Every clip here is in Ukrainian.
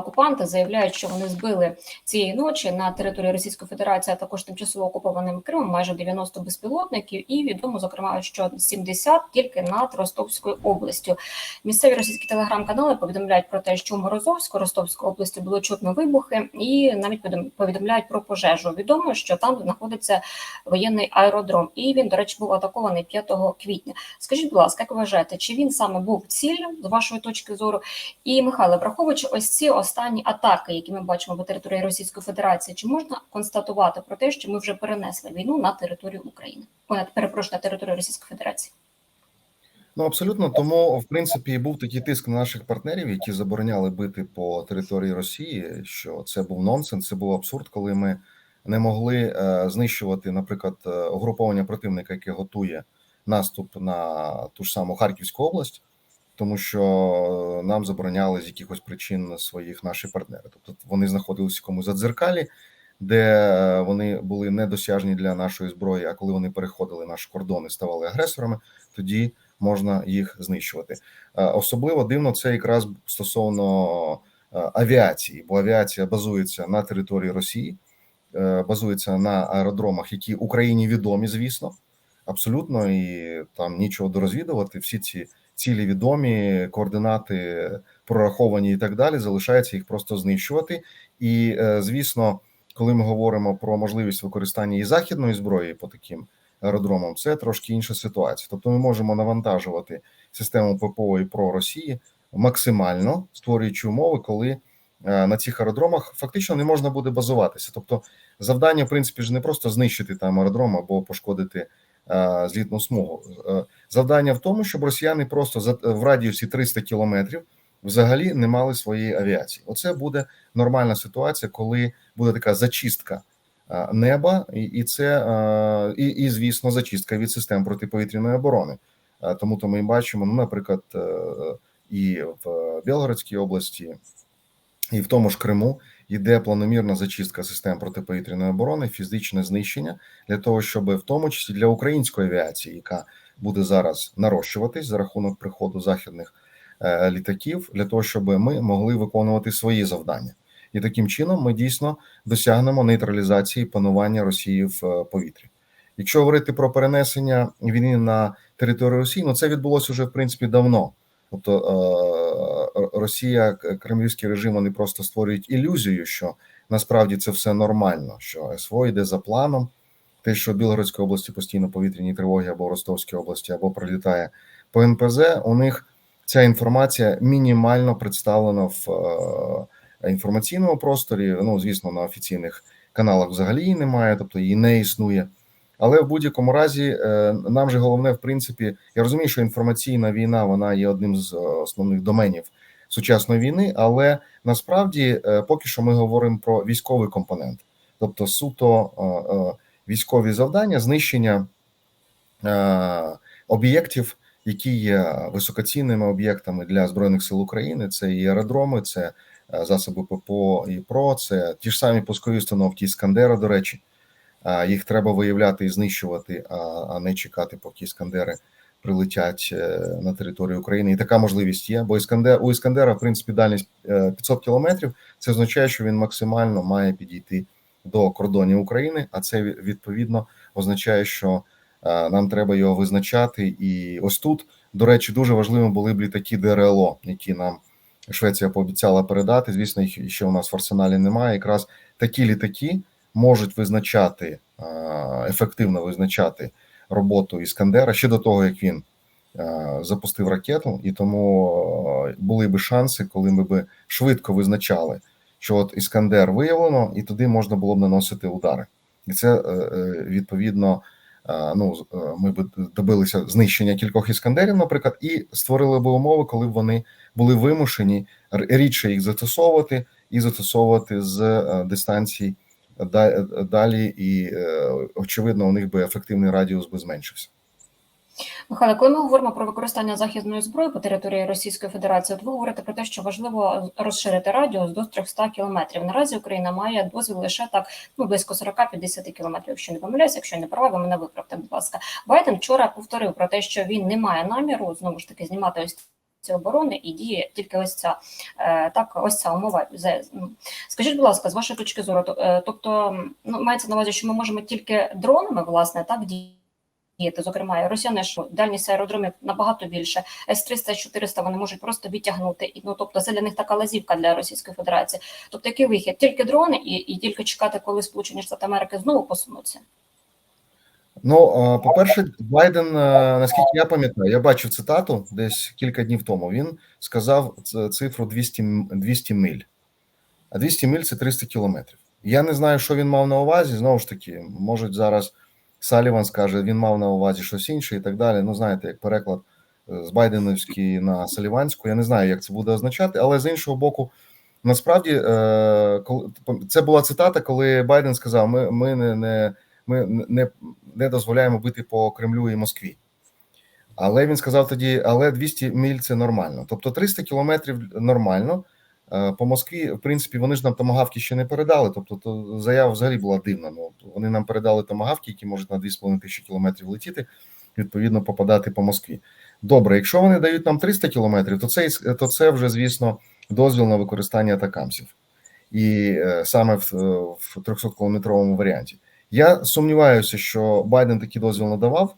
Окупанти заявляють, що вони збили цієї ночі на території Російської Федерації, а також тимчасово окупованим Кримом майже 90 безпілотників, і відомо зокрема, що 70 тільки над Ростовською областю. Місцеві російські телеграм-канали повідомляють про те, що у Морозовську Ростовської області було чутно вибухи, і навіть повідомляють про пожежу. Відомо, що там знаходиться воєнний аеродром, і він, до речі, був атакований 5 квітня. Скажіть, будь ласка, як вважаєте, чи він саме був ціллю з вашої точки зору? І Михайло, враховуючи ось ці останні атаки, які ми бачимо по території Російської Федерації, чи можна констатувати про те, що ми вже перенесли війну на територію України? Ой, перепрошую, на територію Російської Федерації? Ну абсолютно тому, в принципі, був такий тиск на наших партнерів, які забороняли бити по території Росії. Що це був нонсенс, це був абсурд, коли ми не могли е, знищувати, наприклад, е, угруповання противника, яке готує наступ на ту ж саму Харківську область, тому що нам забороняли з якихось причин своїх наші партнери. Тобто вони знаходилися в якомусь задзеркалі, де е, вони були недосяжні для нашої зброї. А коли вони переходили наші кордони, ставали агресорами, тоді можна їх знищувати. Е, Особливо дивно це якраз стосовно е, авіації, бо авіація базується на території Росії, е, базується на аеродромах, які Україні відомі, звісно, абсолютно, і там нічого дорозвідувати. Всі ці цілі відомі, координати прораховані і так далі. Залишається їх просто знищувати. І е, звісно, коли ми говоримо про можливість використання і західної зброї по таким аеродромам, це трошки інша ситуація. Тобто, ми можемо навантажувати систему ППО і про Росії максимально створюючи умови, коли е, на цих аеродромах фактично не можна буде базуватися. Тобто, завдання, в принципі, ж не просто знищити там аеродром або пошкодити е, злітну смугу. Е, Завдання в тому, щоб росіяни просто за в радіусі 300 кілометрів взагалі не мали своєї авіації. Оце буде нормальна ситуація, коли буде така зачистка е, неба, і, це е, і, і звісно зачистка від систем протиповітряної оборони. Е, Тому то ми бачимо, ну, наприклад, е, і в Білгородській області, і в тому ж Криму йде планомірна зачистка систем протиповітряної оборони, фізичне знищення для того, щоб в тому числі для української авіації, яка буде зараз нарощуватись за рахунок приходу західних е, літаків, для того, щоб ми могли виконувати свої завдання, і таким чином ми дійсно досягнемо нейтралізації панування Росії в е, повітрі. Якщо говорити про перенесення війни на територію Росії, ну це відбулося вже в принципі давно. Тобто е, Росія, кремлівський режим, вони просто створюють ілюзію, що насправді це все нормально, що СВО йде за планом. Те, що в Білгородській області постійно повітряні тривоги або в Ростовській області, або прилітає по НПЗ, у них ця інформація мінімально представлена в е, інформаційному просторі. Ну, звісно, на офіційних каналах взагалі її немає, тобто її не існує. Але в будь-якому разі е, нам же головне, в принципі, я розумію, що інформаційна війна вона є одним з е, основних доменів сучасної війни, але насправді е, поки що ми говоримо про військовий компонент, тобто суто військові завдання, знищення об'єктів, які є високоцінними об'єктами для збройних сил України. Це і аеродроми, це засоби ППО і ПРО, це ті ж самі пускові установки Іскандера, до речі їх треба виявляти і знищувати, а не чекати, поки іскандери прилетять е, на територію України. І така можливість є. Бо іскандер у іскандера, в принципі, дальність 500 кілометрів. Це означає, що він максимально має підійти до кордонів України. А це відповідно означає, що нам треба його визначати. І ось тут, до речі, дуже важливими були б літаки ДРЛО, які нам Швеція пообіцяла передати. Звісно, їх ще у нас в арсеналі немає. Якраз такі літаки можуть визначати ефективно визначати роботу іскандера ще до того, як він запустив ракету, і тому були би шанси, коли ми би швидко визначали, що от іскандер виявлено, і туди можна було б наносити удари, і це е, е, відповідно. Ну, ми б добилися знищення кількох іскандерів, наприклад, і створили б умови, коли б вони були вимушені рідше їх застосовувати і застосовувати з е, дистанції далі, і е, очевидно, у них би ефективний радіус би зменшився. Михайло, коли ми говоримо про використання західної зброї по території Російської Федерації, от ви говорите про те, що важливо розширити радіус до 300 кілометрів. Наразі Україна має дозвіл лише так ну близько 40-50 кілометрів. Якщо не помиляюся, якщо не права, ви мене виправте, будь ласка. Байден вчора повторив про те, що він не має наміру знову ж таки знімати ось оборони і діє тільки ось ця е, так, ось ця умова. Ну, Скажіть, будь ласка, з вашої точки зору, е, тобто ну мається на увазі, що ми можемо тільки дронами власне так діяти. Зокрема, росіяни ж дальність аеродромів набагато більше. С-300, С-400 вони можуть просто відтягнути. І ну тобто це для них така лазівка для Російської Федерації. Тобто, який вихід? Тільки дрони і, і тільки чекати, коли Сполучені Штати Америки знову посунуться. Ну, е, по-перше, Байден, е, наскільки я пам'ятаю, я бачив цитату десь кілька днів тому. Він сказав цифру 200, 200 миль. А 200 миль це 300 кілометрів. Я не знаю, що він мав на увазі. Знову ж таки, може зараз Саліван скаже, він мав на увазі щось інше і так далі. Ну, знаєте, як переклад е, з Байденовської на Саліванську. Я не знаю, як це буде означати, але з іншого боку, насправді це була цитата, коли Байден сказав: Ми, ми не, не ми не, не дозволяємо бити по Кремлю і Москві. Але він сказав тоді: але 200 миль це нормально. Тобто 300 кілометрів нормально. Е, По Москві, в принципі, вони ж нам томагавки ще не передали. Тобто, то заява взагалі була дивна. Ну вони нам передали томагавки, які можуть на 2,5 тисячі кілометрів летіти, відповідно, попадати по Москві. Добре, якщо вони дають нам 300 кілометрів, то це то це вже, звісно, дозвіл на використання атакамсів. І е, саме в, в 300-кілометровому варіанті. Я сумніваюся, що Байден такий дозвіл надавав.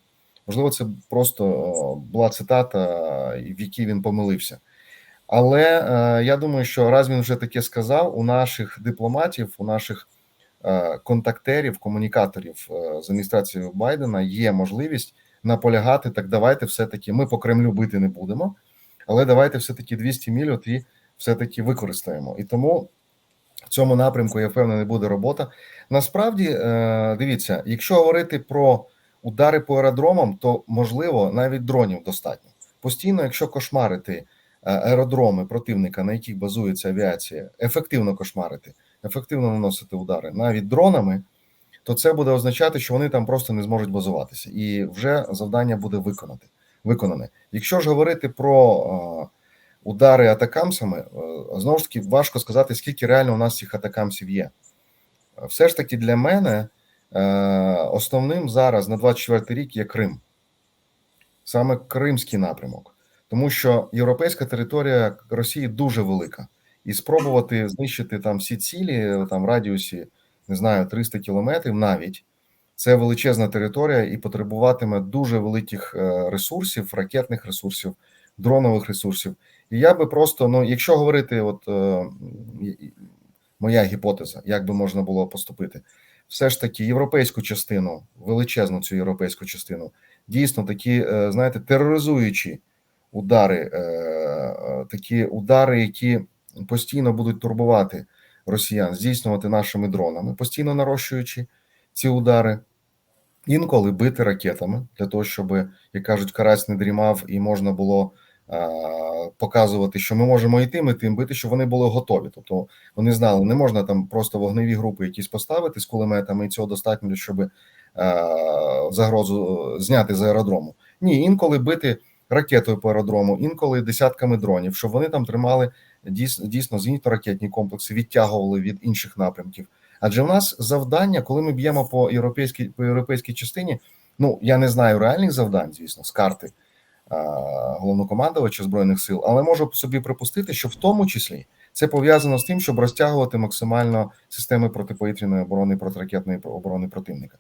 Можливо, це просто була цитата, в якій він помилився. Але е, я думаю, що раз він вже таке сказав, у наших дипломатів, у наших е, контактерів, комунікаторів е, з адміністрацією Байдена є можливість наполягати. Так, давайте все-таки ми по Кремлю бити не будемо, але давайте все-таки 200 міль от і все-таки використаємо. І тому цьому напрямку я впевнений, буде робота. Насправді, е, дивіться, якщо говорити про удари по аеродромам, то можливо навіть дронів достатньо. Постійно, якщо кошмарити е, аеродроми противника, на яких базується авіація, ефективно кошмарити, ефективно наносити удари навіть дронами, то це буде означати, що вони там просто не зможуть базуватися, і вже завдання буде виконати виконане. Якщо ж говорити про е, удари атакамсами, е, знову ж таки важко сказати, скільки реально у нас цих атакамсів є. Все ж таки для мене е, основним зараз на 24 рік є Крим, саме Кримський напрямок, тому що європейська територія Росії дуже велика, і спробувати знищити там всі цілі там в радіусі не знаю 300 кілометрів навіть. Це величезна територія і потребуватиме дуже великих е, ресурсів, ракетних ресурсів, дронових ресурсів. І я би просто, ну, якщо говорити, от е, моя гіпотеза, як би можна було поступити, все ж таки європейську частину, величезну цю європейську частину, дійсно такі, е, знаєте, тероризуючі удари, е, такі удари, які постійно будуть турбувати росіян, здійснювати нашими дронами, постійно нарощуючи ці удари. Інколи бити ракетами для того, щоб, як кажуть, карась не дрімав, і можна було показувати, що ми можемо йти, ми тим бити, щоб вони були готові. Тобто вони знали, не можна там просто вогневі групи якісь поставити з кулеметами, і цього достатньо, щоб загрозу зняти з аеродрому. Ні, інколи бити ракетою по аеродрому, інколи десятками дронів, щоб вони там тримали дійсно дійсно зенітно-ракетні комплекси, відтягували від інших напрямків. Адже в нас завдання, коли ми б'ємо по європейській по європейській частині, ну я не знаю реальних завдань, звісно, з карти головнокомандувача збройних сил, але можу собі припустити, що в тому числі це пов'язано з тим, щоб розтягувати максимально системи протиповітряної оборони протиракетної оборони противника.